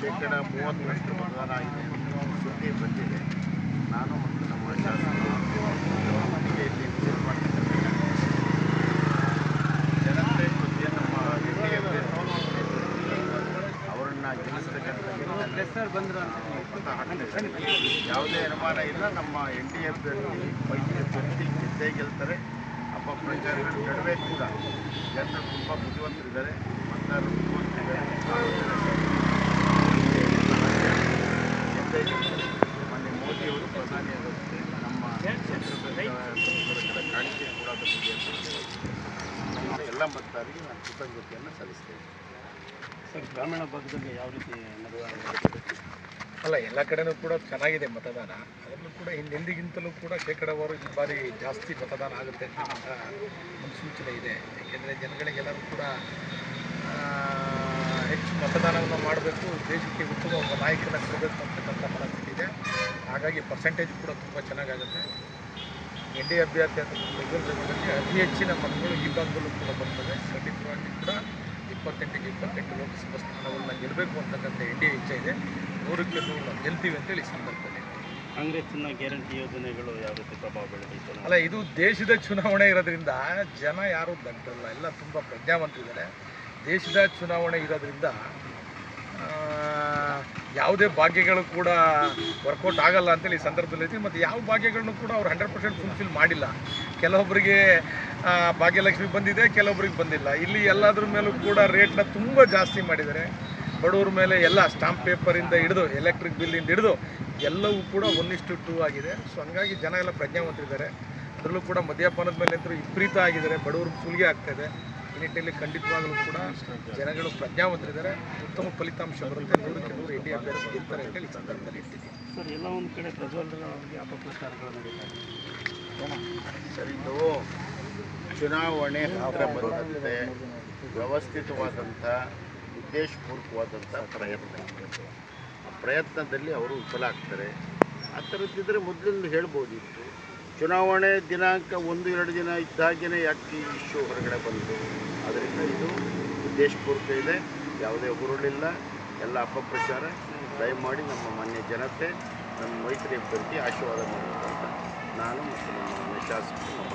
ಶೇಕಡ ಮೂವತ್ತರಷ್ಟು ಮತದಾನ ಆಗಿದೆ ಸುದ್ದಿ ಬಂದಿದೆ. ನಾನು ಮತ್ತು ನಮ್ಮ ಶಾಸಕರು ಮಟ್ಟಿಗೆ ಇಲ್ಲಿ ವಿಸಿಟ್ ಮಾಡ್ತಿದ್ದೇವೆ ಜನತೆ ಬಗ್ಗೆ ನಮ್ಮ ಅವರನ್ನು ಗೆಲ್ಲಿಸ್ತಕ್ಕಂಥ. ಯಾವುದೇ ಅನುಮಾನ ಇಲ್ಲ. ನಮ್ಮ ಎನ್ ಡಿ ಎಫ್ ಮೈತ್ರಿ ಅಭ್ಯರ್ಥಿ ಗೆದ್ದೇ ಗೆಲ್ತಾರೆ. ಅಪಪ್ರಚಾರಗಳು ನಡುವೆ ಕೂಡ ಜನರು ತುಂಬ ಬುದ್ಧಿವಂತರಿದ್ದಾರೆ. ಮತದಾರರು ಮೊನ್ನೆ ಮೋದಿಯವರು ಎಲ್ಲ ಮತದಾರರಿಗೆ ನಾನು ಕೃತಜ್ಞತೆಯನ್ನು ಸಲ್ಲಿಸ್ತೇನೆ ಸರ್ ಗ್ರಾಮೀಣ ಭಾಗದಲ್ಲಿ ಯಾವ ರೀತಿ ಅಲ್ಲ, ಎಲ್ಲ ಕಡೆನೂ ಕೂಡ ಚೆನ್ನಾಗಿದೆ ಮತದಾನ. ಅದರಲ್ಲೂ ಕೂಡ ಹಿಂದೆಂದಿಗಿಂತಲೂ ಕೂಡ ಶೇಕಡಾವಾರು ಈ ಬಾರಿ ಜಾಸ್ತಿ ಮತದಾನ ಆಗುತ್ತೆ ಅಂತ ಮುನ್ಸೂಚನೆ ಇದೆ. ಏಕೆಂದರೆ ಜನಗಳಿಗೆಲ್ಲರೂ ಕೂಡ ಮತದಾನವನ್ನು ಮಾಡಬೇಕು. ದೇಶಕ್ಕೆ ಉತ್ತಮ ಒಬ್ಬ ನಾಯಕನ ಕೊಡಬೇಕು ಅಂತಕ್ಕಂಥ ಮನಸ್ಥಿತಿ ಇದೆ. ಹಾಗಾಗಿ ಪರ್ಸೆಂಟೇಜ್ ಕೂಡ ತುಂಬ ಚೆನ್ನಾಗಾಗುತ್ತೆ. ಎನ್ ಡಿ ಅಭ್ಯರ್ಥಿ ಅಂತ ಅತಿ ಹೆಚ್ಚಿನ ಮತಗಳು ಈ ಭಾಗದಲ್ಲೂ ಕೂಡ ಬರ್ತದೆ ಖಂಡಿತವಾಗಿ ಕೂಡ ಇಪ್ಪತ್ತೆಂಟಿಗೆ ಇಪ್ಪತ್ತೆಂಟು ಲೋಕಸಭಾ ಸ್ಥಾನಗಳನ್ನ ಗೆಲ್ಲಬೇಕು ಅಂತಕ್ಕಂಥ ಎನ್ ಡಿ ಎ ಇಚ್ಛೆ ಇದೆ. ನೂರಕ್ಕೆ ನೂರು ನಾವು ಗೆಲ್ತೀವಿ ಅಂತೇಳಿ ಸಂದರ್ಭದಲ್ಲಿ. ಕಾಂಗ್ರೆಸ್ನ ಗ್ಯಾರಂಟಿ ಯೋಜನೆಗಳು ಯಾವ ರೀತಿ ಪ್ರಭಾವ ಬೀಳಬೇಕು? ಅಲ್ಲ ಇದು ದೇಶದ ಚುನಾವಣೆ ಇರೋದ್ರಿಂದ ಜನ ಯಾರೂ ದಡ್ಡಲ್ಲ. ಎಲ್ಲ ತುಂಬ ಪ್ರಜ್ಞಾವಂತರಿದ್ದಾರೆ. ದೇಶದ ಚುನಾವಣೆ ಇರೋದ್ರಿಂದ ಯಾವುದೇ ಭಾಗ್ಯಗಳು ಕೂಡ ವರ್ಕೌಟ್ ಆಗಲ್ಲ ಅಂತೇಳಿ ಈ ಸಂದರ್ಭದಲ್ಲಿ ಐತಿ ಮತ್ತು ಯಾವ ಭಾಗ್ಯಗಳನ್ನು ಕೂಡ ಅವ್ರು ಹಂಡ್ರೆಡ್ ಪರ್ಸೆಂಟ್ ಫುಲ್ಫಿಲ್ ಮಾಡಿಲ್ಲ. ಕೆಲವೊಬ್ಬರಿಗೆ ಭಾಗ್ಯಲಕ್ಷ್ಮಿ ಬಂದಿದೆ, ಕೆಲವೊಬ್ರಿಗೆ ಬಂದಿಲ್ಲ. ಇಲ್ಲಿ ಎಲ್ಲದ್ರ ಮೇಲೂ ಕೂಡ ರೇಟ್ನ ತುಂಬ ಜಾಸ್ತಿ ಮಾಡಿದ್ದಾರೆ. ಬಡವ್ರ ಮೇಲೆ ಎಲ್ಲ ಸ್ಟಾಂಪ್ ಪೇಪರಿಂದ ಹಿಡಿದು ಎಲೆಕ್ಟ್ರಿಕ್ ಬಿಲ್ಲಿಂದ ಹಿಡಿದು, ಎಲ್ಲವೂ ಕೂಡ ಒನ್ ಇಷ್ಟು ಟೂ ಆಗಿದೆ. ಸೊ ಹಂಗಾಗಿ ಜನ ಎಲ್ಲ ಪ್ರಜ್ಞಾವಂತರಿದ್ದಾರೆ. ಅದರಲ್ಲೂ ಕೂಡ ಮದ್ಯಪಾನದ ಮೇಲೆ ಅಂತೂ ವಿಪರೀತ ಆಗಿದ್ದಾರೆ. ಬಡವ್ರಿಗೆ ಸುಲಿಗೆ ಆಗ್ತಾಯಿದೆ ಈ ನಿಟ್ಟಿನಲ್ಲಿ ಖಂಡಿತವಾಗಲೂ ಕೂಡ ಜನಗಳು ಪ್ರಜ್ಞಾವಂತರಿದ್ದಾರೆ. ಉತ್ತಮ ಫಲಿತಾಂಶ ಬರುತ್ತೆ ನೂರಕ್ಕೆ ನೂರು ಎನ್ ಡಿ ಅಭ್ಯರ್ಥಿ ಗೆಲ್ತಾರೆ ಅಂತೇಳಿ ಸಂದರ್ಭದಲ್ಲಿ ಸರ್ ಎಲ್ಲ ಒಂದು ಕಡೆ ಪ್ರಜ್ವಲ್ಗಳಿಗೆ ಅಪಪ್ರಚಾರಗಳು ಸರ್ ಇದು ಚುನಾವಣೆ ಹತ್ತಿರ ಬಂದಂತೆ ವ್ಯವಸ್ಥಿತವಾದಂಥ ಉದ್ದೇಶಪೂರ್ವಕವಾದಂಥ ಪ್ರಯತ್ನ. ಆ ಪ್ರಯತ್ನದಲ್ಲಿ ಅವರು ವಿಫಲ ಆಗ್ತಾರೆ. ಆ ಥರದ್ದಿದ್ದರೆ ಮೊದಲಿಂದ ಹೇಳ್ಬೋದಿತ್ತು. ಚುನಾವಣೆ ದಿನಾಂಕ ಒಂದು, ಎರಡು ದಿನ ಇದ್ದಾಗೇ ಯಾಕೆ ಇಶ್ಯೂ ಹೊರಗಡೆ ಬಂತು? ಅದರಿಂದ ಇದು ಉದ್ದೇಶಪೂರ್ವಕ ಇದೆ. ಯಾವುದೇ ಹುರುಳಿಲ್ಲ. ಎಲ್ಲ ಅಪಪ್ರಚಾರ. ದಯಮಾಡಿ ನಮ್ಮ ಮಾನ್ಯ ಜನತೆ, ನಮ್ಮ ಮೈತ್ರಿ ಅಭ್ಯರ್ಥಿ ಆಶೀರ್ವಾದ ಮಾಡಬೇಕು ಅಂತ ನಾನು ಮತ್ತು ನಮ್ಮ ಶಾಸಕರು ನಮ್ಮ